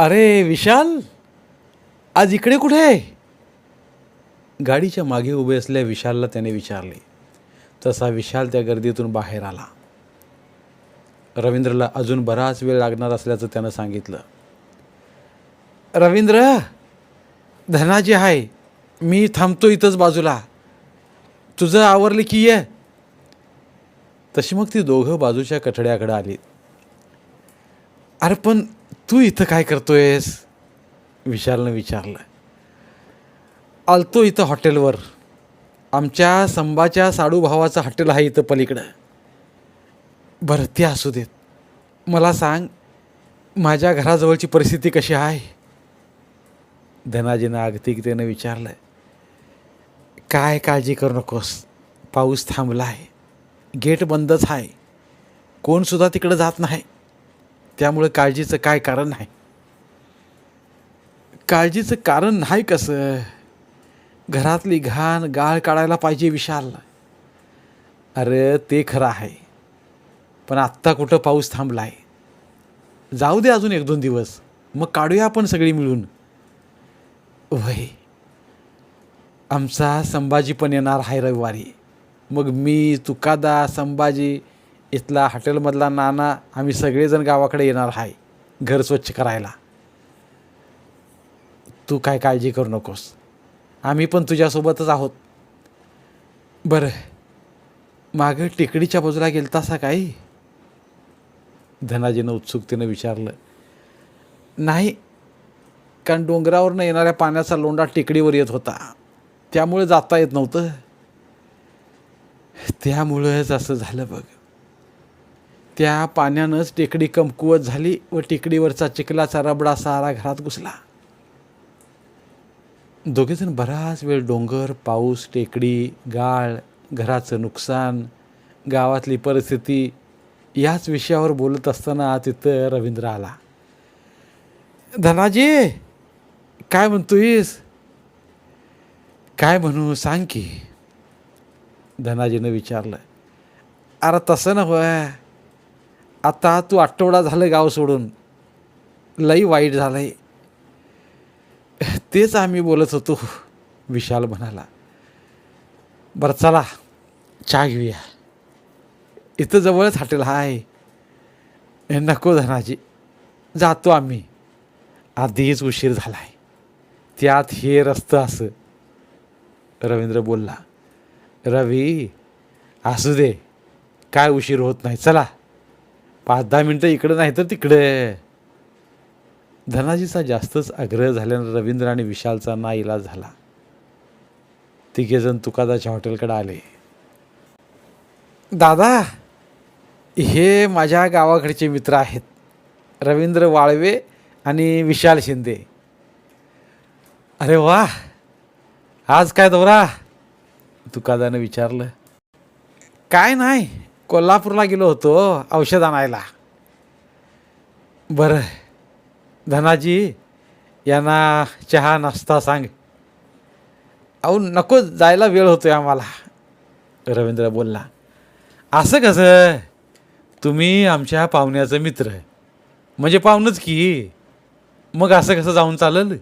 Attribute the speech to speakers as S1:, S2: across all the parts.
S1: अरे विशाल आज इकडे कुठे आहे? गाडीच्या मागे उभे असल्या विशालला त्याने विचारले. तसा विशाल त्या गर्दीतून बाहेर आला. रवींद्रला अजून बराच वेळ लागणार असल्याचं त्यानं सांगितलं. रवींद्र धनाजी आहे मी थांबतो इथंच बाजूला. तुझं आवरलं की ये. तशी मग ती दोघं बाजूच्या कठड्याकडे आली. अरे पण तू इथं काय करतोयस? विशालनं विचारलं. आलतो इथं हॉटेलवर. आमच्या संभाच्या साडू भावाचं हॉटेल आहे इथं पलीकडं. बरं ते असू देत. मला सांग माझ्या घराजवळची परिस्थिती कशी आहे? धनाजीनं आगतिकतेनं विचारलं. काय काळजी करू नकोस पाऊस थांबला आहे गेट बंदच आहे. कोणसुद्धा तिकडं जात नाही. त्यामुळे काळजीचं काय कारण नाही. काळजीचं कारण नाही कसं? घरातली घाण गाळ काढायला पाहिजे विशाल अरे ते खरं आहे. पण आत्ता कुठं पाऊस थांबला आहे जाऊ दे अजून एक दोन दिवस. मग काढूया आपण सगळी मिळून. वय आमचा संभाजी पण येणार आहे रविवारी. मग मी तुकादा संभाजी इथला हॉटेलमधला नाना आम्ही सगळेजण गावाकडे येणार आहे घर स्वच्छ करायला. तू काय काळजी करू नकोस. आम्ही पण तुझ्यासोबतच आहोत. बरं मागं टेकडीच्या बाजूला गेलतासा काही? धनाजीनं उत्सुकतेनं विचारलं. नाही कारण डोंगरावरनं येणाऱ्या पाण्याचा लोंडा टेकडीवर येत होता. त्यामुळे जाता येत नव्हतं. त्यामुळंच असं झालं बघ. त्या पाण्यानंच टेकडी कमकुवत झाली व टेकडीवरचा चिखलाचा रबडा सारा घरात घुसला. दोघेजण बराच वेळ डोंगर पाऊस टेकडी गाळ घराचं नुकसान गावातली परिस्थिती याच विषयावर बोलत असताना तिथं रवींद्र आला. धनाजी काय म्हणतोयस? काय म्हणू सांग की. धनाजीनं विचारलं अरे तसं ना होय आता तू आठवडा झालं गाव सोडून. लई वाईट झालं आहे तेच आम्ही बोलत होतो विशाल म्हणाला. बरं चला चहा घेऊया. इथं जवळच हॉटेल आहे नको धनाजी जातो आम्ही. आधीच उशीर झाला आहे त्यात हे रस्तं असं. रवींद्र बोलला रवी असू दे. काय उशीर होत नाही. चला. पाच दहा मिनटं इकडं नाही तर तिकडे. धनाजीचा जास्तच आग्रह झाल्यानं रवींद्र आणि विशालचा ना इलाज झाला. तिघेजण तुकादाच्या हॉटेलकडे आले. दादा हे माझ्या गावाकडचे मित्र आहेत. रवींद्र वाळवे आणि विशाल शिंदे. अरे वा आज काय दौरा? तुकादानं विचारलं. काय नाही कोल्हापूरला गेलो होतो औषध आणायला. बरं. धनाजी यांना चहा नाश्ता सांग. अहो नको जायला वेळ होतोय आम्हाला. रवींद्र बोलला असं कसं? तुम्ही आमच्या पाहुण्याचं मित्र म्हणजे पाहुणंच की. मग असं कसं जाऊन चालेल?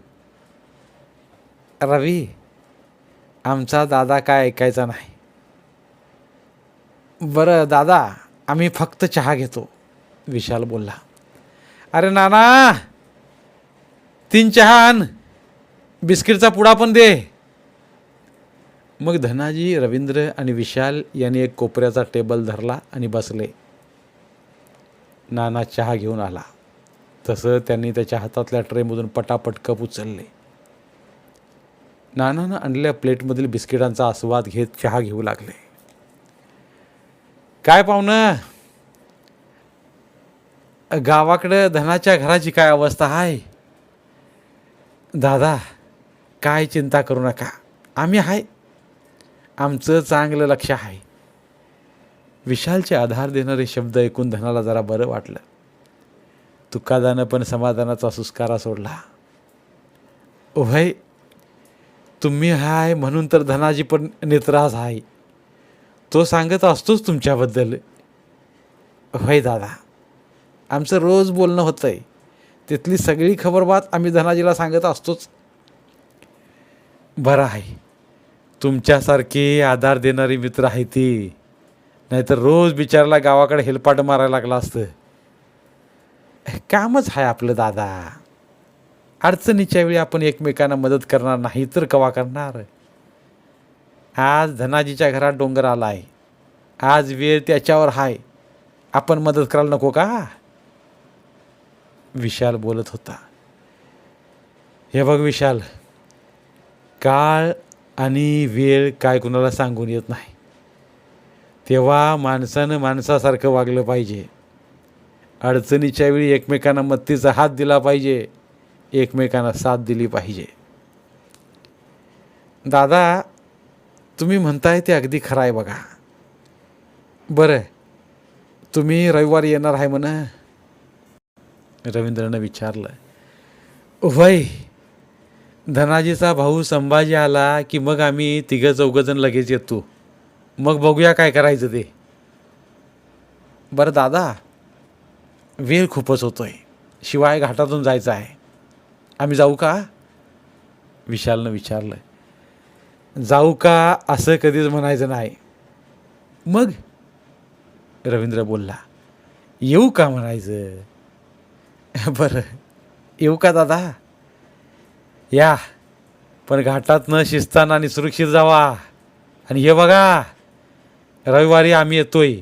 S1: रवी आमचा दादा काय ऐकायचा नाही. बरं दादा आम्ही फक्त चहा घेतो विशाल बोलला. अरे नाना तीन चहा आण बिस्किटचा पुडा पण दे. मग धनाजी रवींद्र आणि विशाल यांनी एक कोपऱ्याचा टेबल धरला आणि बसले. नाना चहा घेऊन आला. तसं त्यांनी त्याच्या हातातल्या ट्रेमधून पटापट कप उचलले. नानानं आणलेल्या प्लेटमधील बिस्किटांचा आस्वाद घेत चहा घेऊ लागले. काय पाहुणं? गावाकडं धनाच्या घराची काय अवस्था आहे दादा काय चिंता करू नका. आम्ही आहे आमचं चांगलं लक्ष आहे विशालचे आधार देणारे शब्द ऐकून धनाला जरा बरं वाटलं. तुकादानं पण समाधानाचा सुस्कारा सोडला. उभय तुम्ही हाय म्हणून तर धनाजी पण नेत्रास आहे तो सांगत असतोच तुमच्याबद्दल होय दादा आमचं रोज बोलणं होतं आहे तिथली सगळी खबरबात आम्ही धनाजीला सांगत असतोच. बरं आहे. तुमच्यासारखे आधार देणारी मित्र आहे ती. नाहीतर रोज बिचारला गावाकडे हेलपाट मारायला लागला असतं. कामच आहे आपलं दादा. अडचणीच्या वेळी आपण एकमेकांना मदत करणार नाही तर कवा करणार? आज धनाजीच्या घरात डोंगर आला आहे. आज वेळ त्याच्यावर आहे आपण मदत करायला नको का? विशाल बोलत होता. हे बघ विशाल काळ आणि वेळ काय कुणाला सांगून येत नाही. तेव्हा माणसानं माणसासारखं वागलं पाहिजे. अडचणीच्या वेळी एकमेकांना मत्तीचा हात दिला पाहिजे. एकमेकांना साथ दिली पाहिजे. दादा तुम्ही म्हणताय ते अगदी खरं आहे बघा. बरं. तुम्ही रविवारी येणार आहे म्हण. रवींद्रनं विचारलं वय धनाजीचा भाऊ संभाजी आला की मग आम्ही तिघं चौघंजण लगेच येतो. मग बघूया काय करायचं ते. बरं दादा वेळ खूपच होतो आहे शिवाय घाटातून जायचं आहे. आम्ही जाऊ का? विशालनं विचारलं. जाऊ का असं कधीच म्हणायचं नाही. मग? रवींद्र बोलला येऊ का म्हणायचं? बरं येऊ का दादा? या पण घाटात न शिस्ताना आणि सुरक्षित जावा. आणि हे बघा रविवारी आम्ही येतोय.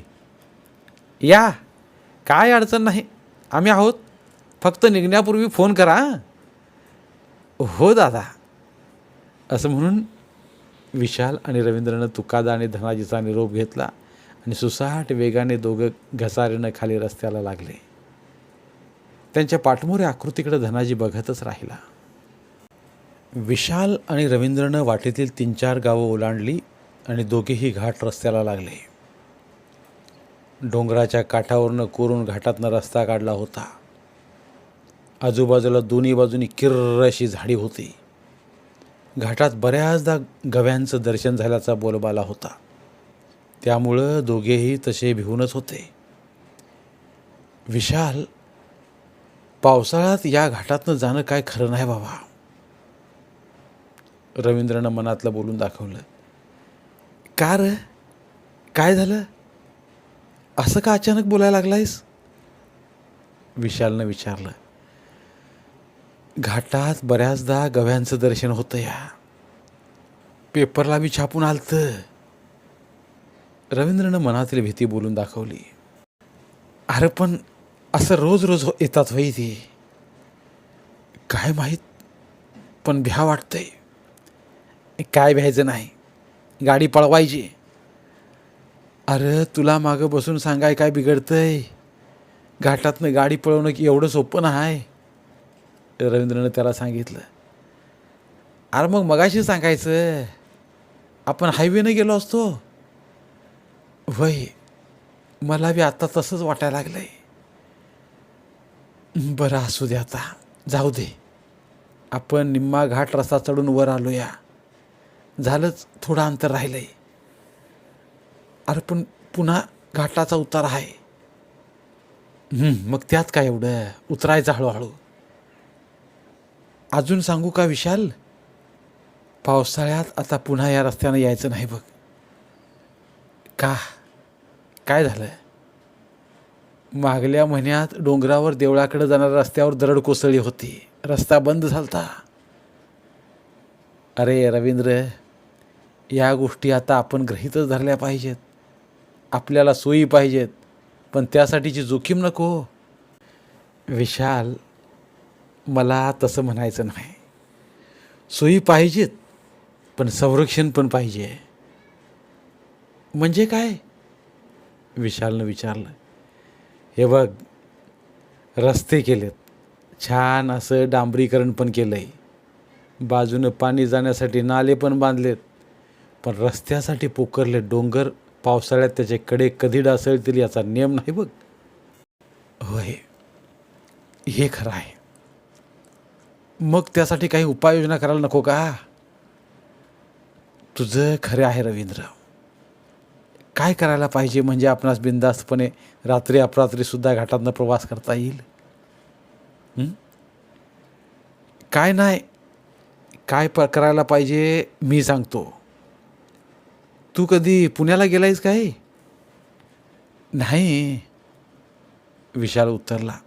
S1: या काय अडचण नाही आम्ही आहोत. फक्त निघण्यापूर्वी फोन करा हो. दादा असं म्हणून विशाल आणि रवींद्रनं तुकादा आणि धनाजीचा निरोप घेतला आणि सुसाट वेगाने दोघं घसारीनं खाली रस्त्याला लागले. त्यांच्या पाठमोरे आकृतीकडे धनाजी बघतच राहिला. विशाल आणि रवींद्रनं वाटेतील तीन चार गावं ओलांडली आणि दोघेही घाट रस्त्याला लागले. डोंगराच्या काठावरनं कोरून घाटातनं रस्ता काढला होता. आजूबाजूला दोन्ही बाजूनी किर्र अशी झाडी होती. घाटात बऱ्याचदा गव्यांचं दर्शन झाल्याचा बोलबाला होता. त्यामुळं दोघेही तसे भिवूनच होते. विशाल पावसाळ्यात या घाटातनं जाणं काय खरं नाही बाबा. रवींद्रनं मनातलं बोलून दाखवलं. का र? काय झालं? असं का अचानक बोलायला लागलायस? विशालनं विचारलं. घाटात बऱ्याचदा गव्यांचं दर्शन होतं या. पेपरला मी छापून आलतं. रवींद्रनं मनातील भीती बोलून दाखवली. अरे पण असं रोज रोज हो- येतात होई ते. काय माहीत? पण भ्या वाटतंय. काय भ्यायचं नाही. गाडी पळवायची. अरे तुला मागं बसून सांगाय काय बिघडतंय? घाटातनं गाडी पळवणं की एवढं सोपं नाही. रवींद्रनं त्याला सांगितलं. अरे मग मगाशी सांगायचं आपण हायवेनं गेलो असतो. वय मला बी आता तसंच वाटायला लागलंय. बरं असू दे आता जाऊ दे. आपण निम्मा घाट रस्ता चढून वर आलो या झालंच थोडं अंतर राहिलंय. अरे पण पुन्हा घाटाचा उतार आहे. मग त्यात काय एवढं? उतरायचं हळूहळू. अजून सांगू का विशाल? पावसाळ्यात आता पुन्हा या रस्त्यानं यायचं नाही बघ. का? काय झालं मागल्या महिन्यात डोंगरावर देवळाकडे जाणाऱ्या रस्त्यावर दरड कोसळली होती. रस्ता बंद झालता. अरे रवींद्र या गोष्टी आता आपण गृहीतच धरल्या पाहिजेत. आपल्याला सोयी पाहिजेत पण त्यासाठीची जोखीम नको. विशाल मला तसं म्हणायचं नाही. सोयी पाहिजेत पण संरक्षण पण पाहिजे. म्हणजे काय? विशालनं विचारलं. हे बघ रस्ते केलेत. छान असं डांबरीकरण पण केलं आहे बाजूनं पाणी जाण्यासाठी नाले पण बांधलेत. पण रस्त्यासाठी पोकरले डोंगर पावसाळ्यात त्याचे कडे कधी डासळतील याचा नियम नाही बघ. होय. हे खरं आहे. मग त्यासाठी काही उपाययोजना करायला नको का? तुझं खरं आहे रवींद्र काय करायला पाहिजे म्हणजे आपणास बिंदास्तपणे रात्री अपरात्रीसुद्धा घाटातनं प्रवास करता येईल? काय नाही काय प करायला पाहिजे मी सांगतो. तू कधी पुण्याला गेलायस काय नाही. विशाल उत्तरला.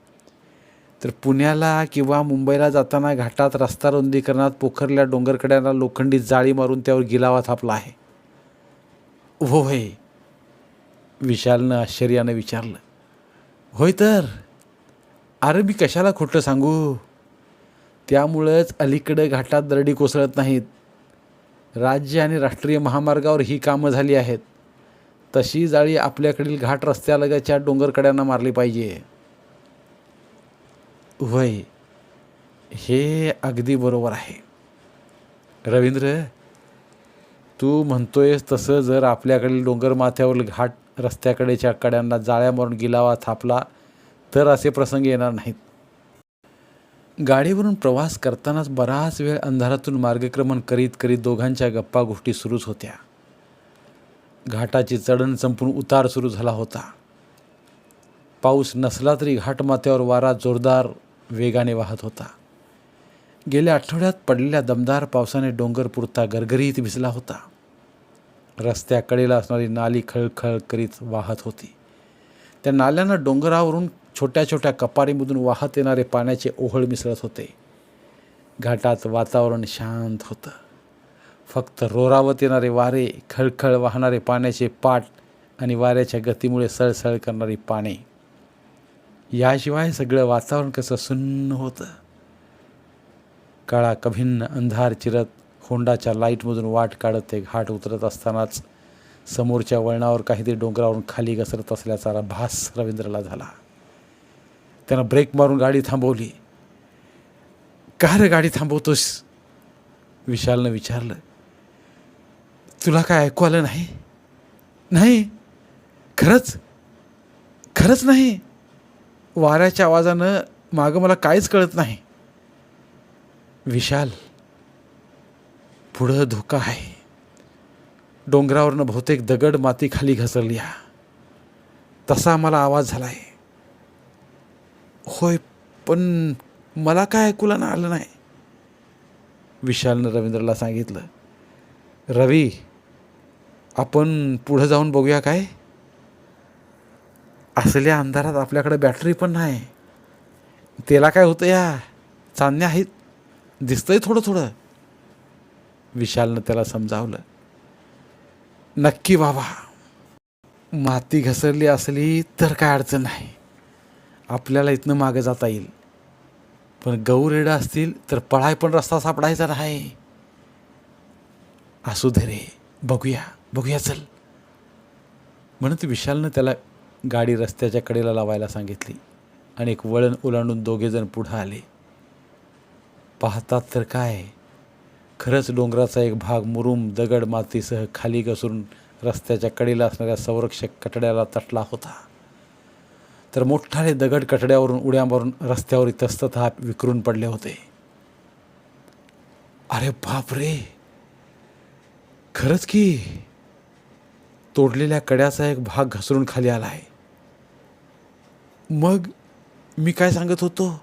S1: तर पुण्याला किंवा मुंबईला जाताना घाटात रस्ता रुंदीकरणात पोखरल्या डोंगरकड्याला लोखंडी जाळी मारून त्यावर गिलावा थापला आहे. हो, होय. विशालनं आश्चर्यानं विचारलं. होय तर अरे मी कशाला खोटं सांगू? त्यामुळंच अलीकडं घाटात दरडी कोसळत नाहीत. राज्य आणि राष्ट्रीय महामार्गावर ही कामं झाली आहेत. तशी जाळी आपल्याकडील घाट रस्त्यालगतच्या डोंगरकड्यांना मारली पाहिजे. वय हे अगदी बरोबर आहे. रवींद्र तू म्हणतोयस तसं जर आपल्याकडील डोंगर माथ्यावरील घाट रस्त्याकडेच्या कड्यांना जाळ्या मारून गिलावा थापला तर असे प्रसंग येणार नाहीत. गाडीवरून प्रवास करतानाच बराच वेळ अंधारातून मार्गक्रमण करीत करीत दोघांच्या गप्पा गोष्टी सुरूच होत्या. घाटाची चढण संपून उतार सुरू झाला होता. पाऊस नसला तरी घाटमाथ्यावर वारा जोरदार वेगाने वाहत होता. गेल्या आठवड्यात पडलेल्या दमदार पावसाने डोंगर पुरता गरगरीत भिजला होता. रस्त्याकडेला असणारी नाली खळखळ करीत वाहत होती. त्या नाल्यांना डोंगरावरून छोट्या छोट्या कपारीमधून वाहत येणारे पाण्याचे ओहळ मिसळत होते. घाटात वातावरण शांत होतं. फक्त रोरावत येणारे वारे खळखळ वाहणारे पाण्याचे पाट आणि वाऱ्याच्या गतीमुळे सळसळ करणारी पाने याशिवाय सगळं वातावरण कसं सुन्न होतं? काळा कभिन्न अंधार चिरत होंडाच्या लाईटमधून वाट काढत ते घाट उतरत असतानाच समोरच्या वळणावर काहीतरी डोंगरावरून खाली घसरत असल्याचा भास रवींद्रला झाला. त्यानं ब्रेक मारून गाडी थांबवली. का रे गाडी थांबवतोस? विशालनं विचारलं. तुला काय ऐकू आलं नाही? नाही. खरंच? खरंच नाही. वाऱ्याच्या आवाजानं मागं मला काहीच कळत नाही. विशाल पुढं धोका आहे. डोंगरावरनं बहुतेक दगड माती खाली घसरली हा. तसा मला आवाज झाला आहे होय पण मला काय ऐकूला ना आलं नाही? विशालनं रवींद्रला सांगितलं रवी आपण पुढं जाऊन बघूया काय? असल्या अंधारात आपल्याकडे बॅटरी पण नाही. त्याला काय होतं या? चांदण्या आहेत. दिसतंय थोडं थोडं. विशालनं त्याला समजावलं. नक्की बाबा माती घसरली असली तर काय अडचण नाही. आपल्याला इथनं मागं जाता येईल. पण गौरेडा असतील तर पळाय पण रस्ता सापडायचा नाही. असू दे रे बघूया बघूया चल. म्हणत विशालनं त्याला गाडी रस्त्याच्या कडेला लावायला सांगितली आणि एक वळण ओलांडून दोघेजण पुढं आले. पाहतात तर काय? खरंच डोंगराचा एक भाग मुरुम दगड मातीसह खाली घसरून रस्त्याच्या कडेला असणाऱ्या संरक्षक कटड्याला तटला होता. तर मोठाले दगड कटड्यावरून उड्या मारून रस्त्यावर इतस्ततः विखरून पडले होते. अरे बाप रे खरंच की? तोडलेल्या कड्याचा एक भाग घसरून खाली आला आहे मग मी काय सांगत होतो?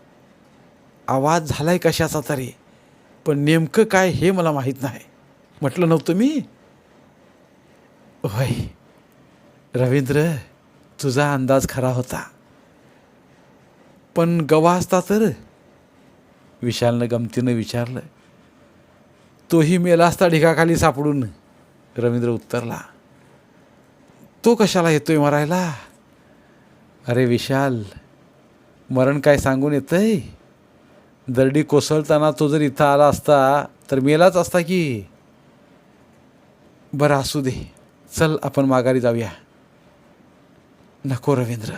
S1: आवाज झाला आहे कशाचा तरी पण नेमकं काय हे मला माहीत नाही. म्हटलं नव्हतं मी. होय रवींद्र तुझा अंदाज खरा होता. पण गवा असता तर? विशालनं गमतीनं विचारलं. तोही मेला असता ढिगाखाली सापडून? रवींद्र उत्तरला. तो कशाला येतोय मरायला? अरे विशाल मरण काय सांगून येतं आहे दरडी कोसळताना तो जर इथं आला असता तर मेलाच असता की? बरं असू दे. चल आपण माघारी जाऊया. नको रवींद्र.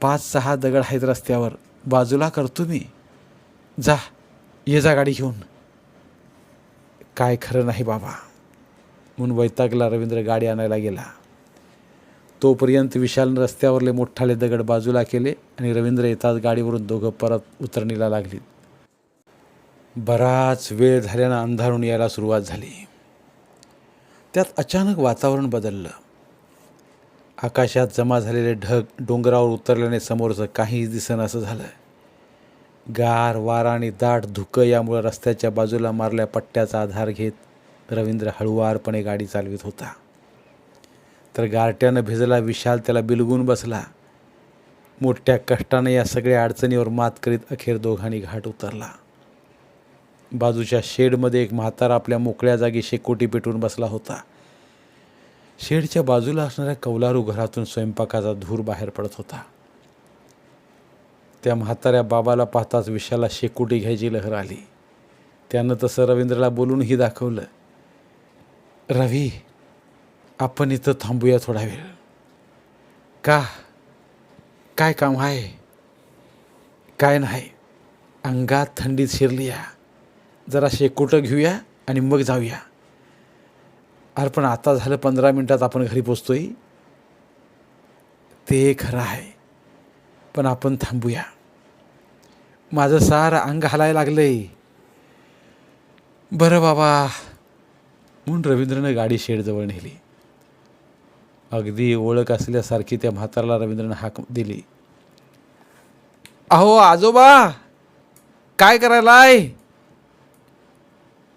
S1: पाच सहा दगड आहेत रस्त्यावर. बाजूला करतो मी. जा ये जा गाडी घेऊन. काय खरं नाही बाबा. म्हणून वैतागला रवींद्र गाडी आणायला गेला. तोपर्यंत विशालनं रस्त्यावरले मोठाले दगड बाजूला केले आणि रवींद्र येताच गाडीवरून दोघं परत उतरणीला लागली. बराच वेळ झाल्यानं अंधारून यायला सुरुवात झाली. त्यात अचानक वातावरण बदललं. आकाशात जमा झालेले ढग डोंगरावर उतरल्याने समोरचं काहीच दिसन असं झालं. गार वारा आणि दाट धुकं यामुळं रस्त्याच्या बाजूला मारल्या पट्ट्याचा आधार घेत रवींद्र हळुवारपणे गाडी चालवित होता. तर गारट्यानं भिजला विशाल त्याला बिलगून बसला. मोठ्या कष्टानं या सगळ्या अडचणीवर मात करीत अखेर दोघांनी घाट उतरला. बाजूच्या शेडमध्ये एक म्हातारा आपल्या मोकळ्या जागी शेकोटी पेटून बसला होता. शेडच्या बाजूला असणाऱ्या कौलारू घरातून स्वयंपाकाचा धूर बाहेर पडत होता. त्या म्हाताऱ्या बाबाला पाहताच विशाला शेकोटी घ्यायची लहर आली. त्यानं तसं रवींद्रला बोलूनही दाखवलं. रवी आपण इथं थांबूया थोडा वेळ. का? काय काम आहे? काय नाही? अंगात थंडीत शिरली या जरा शेकोटं घेऊया आणि मग जाऊया. अरे पण आता झालं पंधरा मिनटात आपण घरी पोचतोय. ते खरं आहे. पण आपण थांबूया. माझं सार अंग हलायला लागलंय. बरं बाबा. म्हणून रवींद्रनं गाडी शेडजवळ नेली. अगदी ओळख असल्यासारखी त्या म्हाताराला रवींद्रनं हाक दिली. अहो आजोबा काय करायलाय?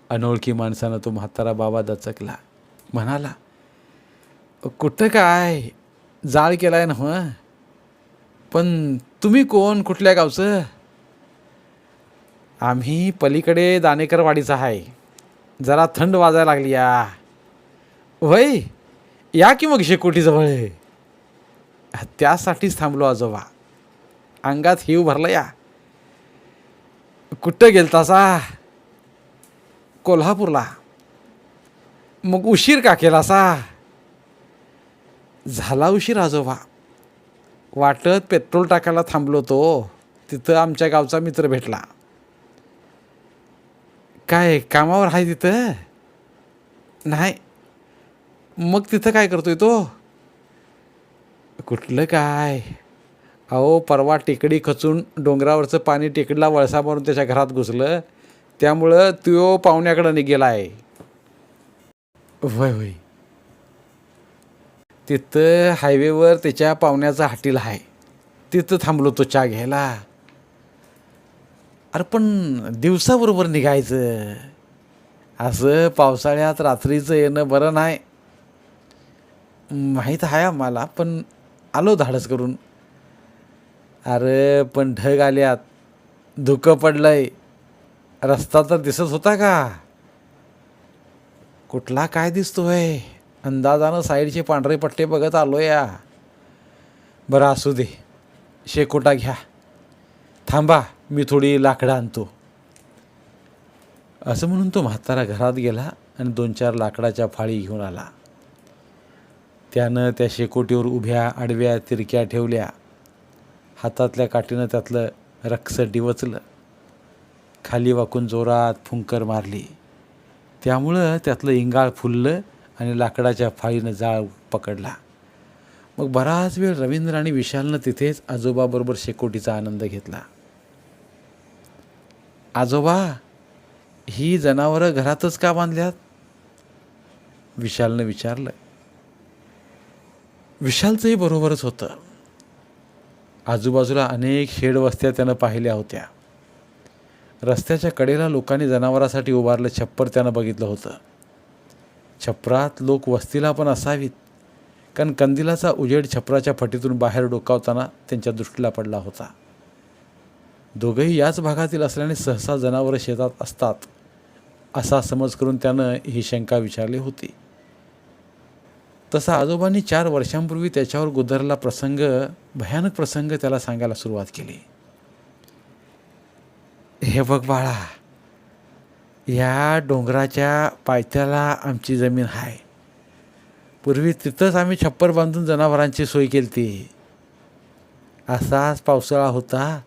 S1: अनोळखी माणसानं तो म्हातारा बाबा दचकला. म्हणाला कुठं काय? जाळ केलाय ना हो? पण तुम्ही कोण? कुठल्या गावचं? आम्ही पलीकडे दानेकरवाडीचा आहे. जरा थंड वाजायला लागली या. वय या की मग शेकोटीजवळ त्यासाठीच थांबलो आजोबा. अंगात हिव भरला या. कुठं गेलतासा? कोल्हापूरला. मग उशीर का केलासा? झाला उशीर आजोबा. वाटत पेट्रोल टाकायला थांबलो तो तिथं आमच्या गावचा मित्र भेटला. काय कामावर आहे तिथं? नाही मग तिथं काय करतोय तो? कुठलं काय? अहो परवा टेकडी खचून डोंगरावरचं पाणी टेकडीला वळसा मारून त्याच्या घरात घुसलं. त्यामुळं तो पाहुण्याकडं निघेला आहे वय होय तिथं हायवेवर त्याच्या पाहुण्याचा हाटील आहे तिथं थांबलो तो चहा घ्यायला. अरे पण दिवसाबरोबर निघायचं. असं पावसाळ्यात रात्रीचं येणं बरं नाही. माहीत आहे आम्हाला पण आलो धाडस करून. अरे पण ढग आल्यात. धुकं पडलंय. रस्ता तर दिसत होता का? कुठला काय दिसतोय? अंदाजानं साईडचे पांढरे पट्टे बघत आलो या. बरं असू दे. शेकोटा घ्या. थांबा मी थोडी लाकडं आणतो. असं म्हणून तो म्हातारा घरात गेला आणि दोन चार लाकडाच्या फाळी घेऊन आला. त्यानं त्या शेकोटीवर उभ्या आडव्या तिरक्या ठेवल्या. हातातल्या काठीनं त्यातलं रक्स डिवचलं. खाली वाकून जोरात फुंकर मारली. त्यामुळं त्यातलं इंगाळ फुललं आणि लाकडाच्या फाळीनं जाळ पकडला. मग बराच वेळ रवींद्र आणि विशालनं तिथेच आजोबाबरोबर शेकोटीचा आनंद घेतला. आजोबा ही जनावरं घरातच का बांधल्यात? विशालनं विचारलं. विशालचंही बरोबरच होतं. आजूबाजूला अनेक शेडवस्त्या त्यानं पाहिल्या होत्या. रस्त्याच्या कडेला लोकांनी जनावरासाठी उभारलं छप्पर त्यानं बघितलं होतं. छपरात लोक वस्तीला पण असावीत कारण कंदिलाचा उजेड छपराच्या फटीतून बाहेर डोकावताना त्यांच्या दृष्टीला पडला होता. दोघंही याच भागातील असल्याने सहसा जनावरं शेतात असतात असा समज करून त्यानं ही शंका विचारली होती. तसा आजोबांनी चार वर्षांपूर्वी त्याच्यावर गुदरला प्रसंग भयानक प्रसंग त्याला सांगायला सुरुवात केली. हे बघ बाळा या डोंगराच्या पायथ्याला आमची जमीन आहे पूर्वी तिथंच आम्ही छप्पर बांधून जनावरांची सोय केली ती असाच पावसाळा होता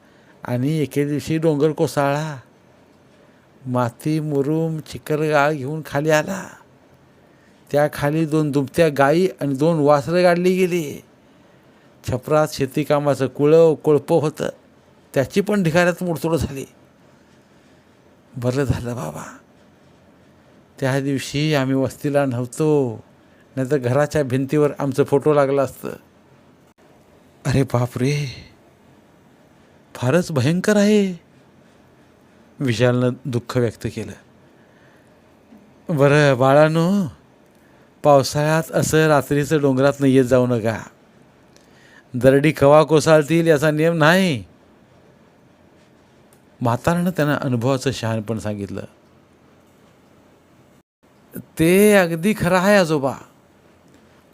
S1: आणि एके दिवशी डोंगर कोसळला. माती मुरुम चिखलगाळ घेऊन खाली आला. त्याखाली दोन दुबत्या गायी आणि दोन वासरं गाडली गेली. छपरात शेतीकामाचं कुळं कोळपं होतं. त्याची पण ढिगाऱ्यात मोडतोड झाली. बरं झालं बाबा. त्या दिवशी आम्ही वस्तीला नव्हतो नाहीतर घराच्या भिंतीवर आमचं फोटो लागलं असतं. अरे बापरे! फारच भयंकर आहे. विशालनं दुःख व्यक्त केलं. बरं बाळानो पावसाळ्यात असं रात्रीचं डोंगरात येत जाऊ नका. दरडी कवा कोसळतील याचा नियम नाही. म्हातारानं त्यांना अनुभवाचं शहाणपण सांगितलं. ते अगदी खरं आहे आजोबा.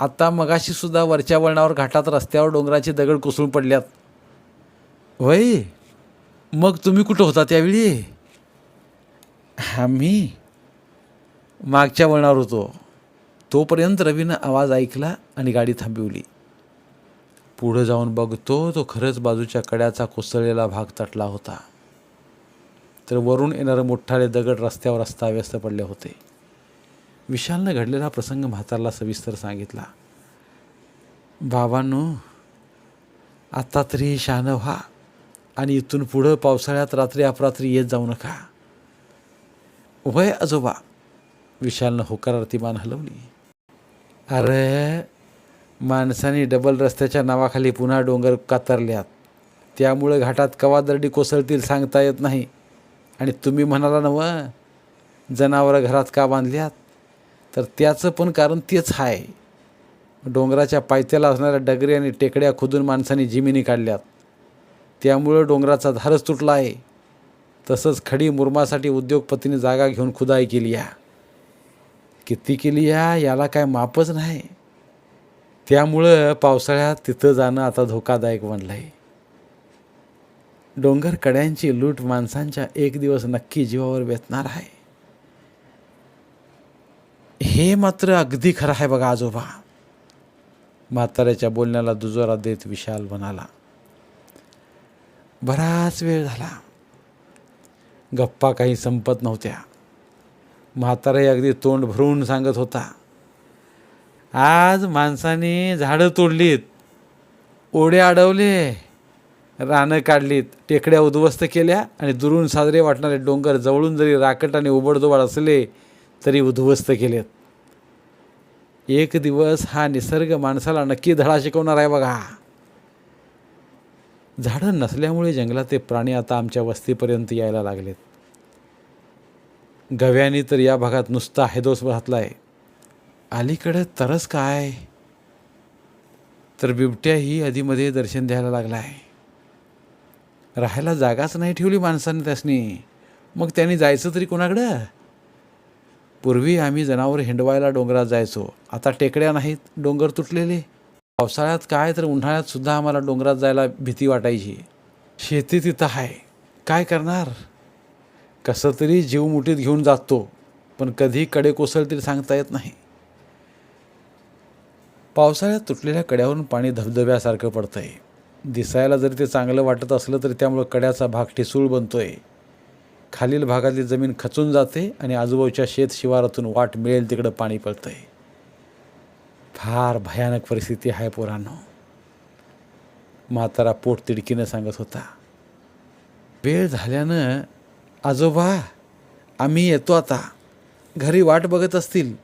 S1: आत्ता मगाशी सुद्धा वरच्या वळणावर घाटात रस्त्यावर डोंगराचे दगड कोसळून पडल्यात. वय मग तुम्ही कुठं होता त्यावेळी आम्ही मागच्या वळणावर होतो. तोपर्यंत रवीनं आवाज ऐकला आणि गाडी थांबवली. पुढं जाऊन बघतो तो खरंच बाजूच्या कड्याचा कोसळलेला भाग तटला होता. तर वरून येणारं मोठाले दगड रस्त्यावर अस्ताव्यस्त पडले होते. विशालनं घडलेला प्रसंग म्हातारला सविस्तर सांगितला. बाबांनो आत्ता तरी शहाणं व्हा आणि इथून पुढं पावसाळ्यात रात्री अपरात्री येत जाऊ नका. वय आजोबा विशालनं होकारार्थी मान हलवली. अरे माणसाने डबल रस्त्याच्या नावाखाली पुन्हा डोंगर कातरल्यात. त्यामुळे घाटात कवादरडी कोसळतील सांगता येत नाही. आणि तुम्ही म्हणाला नव जनावरं घरात का बांधल्यात? तर त्याचं पण कारण तेच आहे डोंगराच्या पायथ्याला असणाऱ्या डगरी आणि टेकड्या खोदून माणसाने जिमिनी काढल्यात. त्यामुळं डोंगराचा धारच तुटला आहे तसंच खडी मुरमासाठी उद्योगपतीने जागा घेऊन खुदाई केली या किती केली या? याला काय मापच नाही. त्यामुळं पावसाळ्यात तिथं जाणं आता धोकादायक बनलं आहे डोंगर कड्यांची लूट माणसांच्या एक दिवस नक्की जीवावर बेतणार आहे. हे मात्र अगदी खरं आहे बघा आजोबा. म्हाताऱ्याच्या बोलण्याला दुजोरा देत विशाल म्हणाला बराच वेळ झाला. गप्पा काही संपत नव्हत्या. म्हाताराही अगदी तोंड भरून सांगत होता आज माणसाने झाडं तोडलीत ओढे अडवले रानं काढलीत टेकड्या उद्ध्वस्त केल्या आणि दुरून साजरे वाटणारे डोंगर जवळून जरी राकट आणि उबडदोबड असले तरी उद्ध्वस्त केलेत. एक दिवस हा निसर्ग माणसाला नक्की धडा शिकवणार आहे बघा. झाडं नसल्यामुळे जंगलात ते प्राणी आता आमच्या वस्तीपर्यंत यायला लागलेत. गव्याने तर या भागात नुसता हैदोस आहे अलीकडे तरच काय? तर बिबट्याही आधीमध्ये दर्शन द्यायला लागला आहे राहायला जागाच नाही ठेवली माणसाने त्यासनी. मग त्यांनी जायचं तरी कोणाकडं? पूर्वी आम्ही जनावर हिंडवायला डोंगरात जायचो. आता टेकड्या नाहीत डोंगर तुटलेले. पावसाळ्यात काय तर उन्हाळ्यात सुद्धा आम्हाला डोंगरात जायला भीती वाटायची. शेती तिथं आहे. काय करणार? कसं तरी जीव मुठीत घेऊन जातो पण कधी कडे कोसळतील सांगता येत नाही. पावसाळ्यात तुटलेल्या कड्यावरून पाणी धबधब्यासारखं पडतं आहे दिसायला जरी ते चांगलं वाटत असलं तरी त्यामुळं कड्याचा भाग ठिसूळ बनतो आहे खालील भागातली जमीन खचून जाते आणि आजूबाजूच्या शेत शिवारातून वाट मिळेल तिकडं पाणी पडतं आहे फार भयानक परिस्थिती आहे पोरांनो. म्हातारा पोट तिडकीनं सांगत होता. वेळ झाल्यानं आजोबा आम्ही येतो आता. घरी वाट बघत असतील.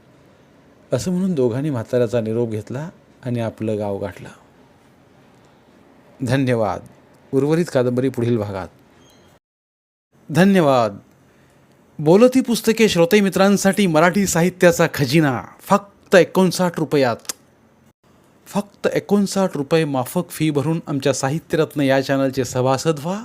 S1: असं म्हणून दोघांनी म्हाताऱ्याचा निरोप घेतला आणि आपलं गाव गाठलं. धन्यवाद. उर्वरित कादंबरी पुढील भागात. धन्यवाद. बोलती पुस्तके श्रोते मित्रांसाठी मराठी साहित्याचा खजिना. फक्त एकोणसाठ रुपयात. फक्त एकोणसाठ रुपये माफक फी भरून आमच्या साहित्यरत्न या चॅनलचे सभासद व्हा.